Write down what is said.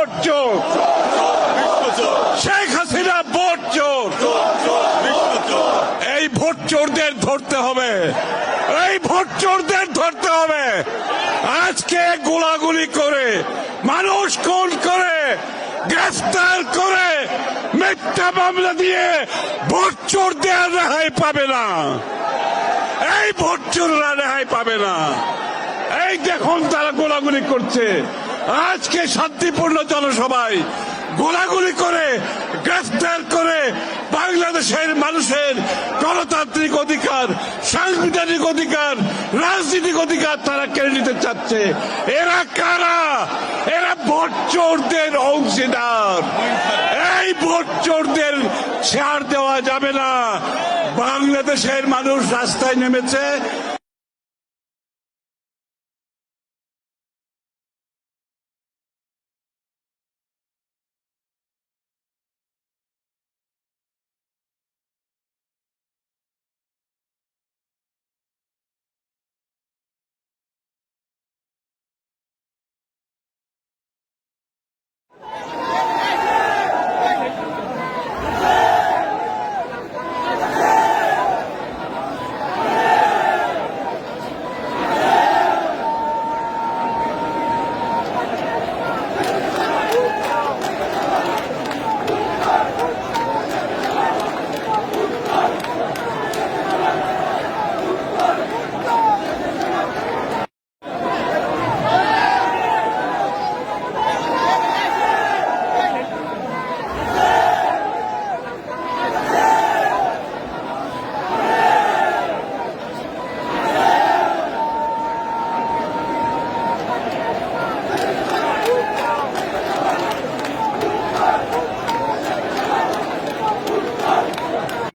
Vote চোর Sheikh Hasina vote চোর এই ভোট চোরদের ধরতে হবে। এই ভোট চোরদের ধরতে হবে। আজকে গোলাগুলি করে, মানুষ কোন করে, গ্রেফতার করে, মিথ্যা মামলা দিয়ে ভোট চোরদের রেহাই পাবে না। এই ভোট চোররা রেহাই পাবে না। এই দেখুন তারা গোলাগুলি করছে। আজকে শান্তিপূর্ণ জনসভায় গোলাগুলি করে, গ্রেফতার করে বাংলাদেশের মানুষের গণতান্ত্রিক অধিকার, সাংবিধানিক অধিকার, রাজনৈতিক অধিকার তারা কেড়ে নিতে চাচ্ছে। এরা কারা? এরা ভোট চোরদের অংশীদার। এই ভোট চোরদের ছাড় দেওয়া যাবে না। বাংলাদেশের মানুষ রাস্তায় নেমেছে।